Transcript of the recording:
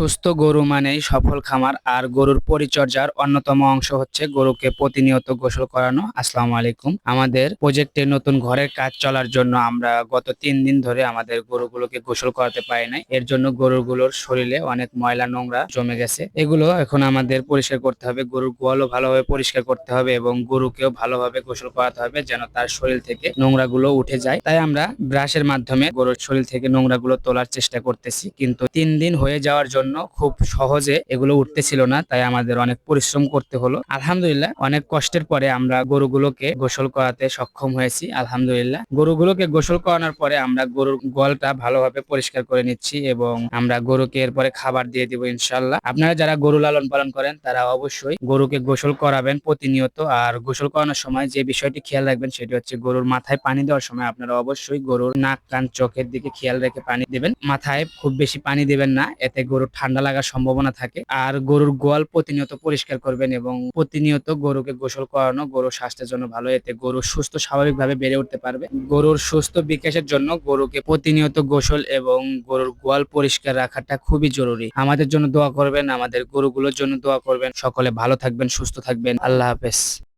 সুস্থ গরু মানেই সফল খামার, আর গরুর পরিচর্যার অন্যতম অংশ হচ্ছে গরুকে প্রতিনিয়ত গোসল করানো। আসসালামু আলাইকুম। আমাদের প্রজেক্টে নতুন ঘরের কাজ চলার জন্য আমরা গত তিন দিন ধরে আমাদের গরুগুলোকে গোসল করাতে পারি নাই। এর জন্য গরুগুলোর শরীরে অনেক ময়লা, নোংরা জমে গেছে। এগুলো এখন আমাদের পরিষ্কার করতে হবে, গরুর গোয়ালও ভালোভাবে পরিষ্কার করতে হবে এবং গরুকেও ভালোভাবে গোসল করাতে হবে যেন তার শরীর থেকে নোংরাগুলো উঠে যায়। তাই আমরা ব্রাশের মাধ্যমে গরুর শরীর থেকে নোংরাগুলো তোলার চেষ্টা করতেছি। কিন্তু তিন দিন হয়ে যাওয়ার জন্য খুব সহজে এগুলো উঠতেছিল না, তাই আমাদের অনেক পরিশ্রম করতে হলো। আলহামদুলিল্লাহ, অনেক কষ্টের পরে আমরা গরুগুলোকে গোসল করাতে সক্ষম হয়েছি, আলহামদুলিল্লাহ। গরুগুলোকে গোসল করানোর পরে আমরা গরুর গোয়ালটা ভালোভাবে পরিষ্কার করে নিচ্ছি এবং আমরা গরুকে এরপরে খাবার দিয়ে দিব ইনশাল্লাহ আপনারা যারা গরু লালন পালন করেন, তারা অবশ্যই গরুকে গোসল করাবেন প্রতিনিয়ত। আর গোসল করানোর সময় যে বিষয়টি খেয়াল রাখবেন, সেটি হচ্ছে গরুর মাথায় পানি দেওয়ার সময় আপনারা অবশ্যই গরুর নাক, কান, চোখের দিকে খেয়াল রেখে পানি দেবেন। মাথায় খুব বেশি পানি দেবেন না, এতে গরুর ঠান্ডা লাগার সম্ভাবনা থাকে। আর গরুর গোয়াল প্রতিনিয়ত পরিষ্কার করবেন এবং প্রতিনিয়ত গরুকে গোসল করানো গরুর স্বাস্থ্যের জন্য ভালো। এতে গরু সুস্থ স্বাভাবিকভাবে বেড়ে উঠতে পারবে। গরুর সুস্থ বিকাশের জন্য গরুকে প্রতিনিয়ত গোসল এবং গরুর গোয়াল পরিষ্কার রাখাটা খুবই জরুরি। আমাদের জন্য দোয়া করবেন, আমাদের গরুগুলোর জন্য দোয়া করবেন। সকলে ভালো থাকবেন, সুস্থ থাকবেন। আল্লাহ হাফেজ।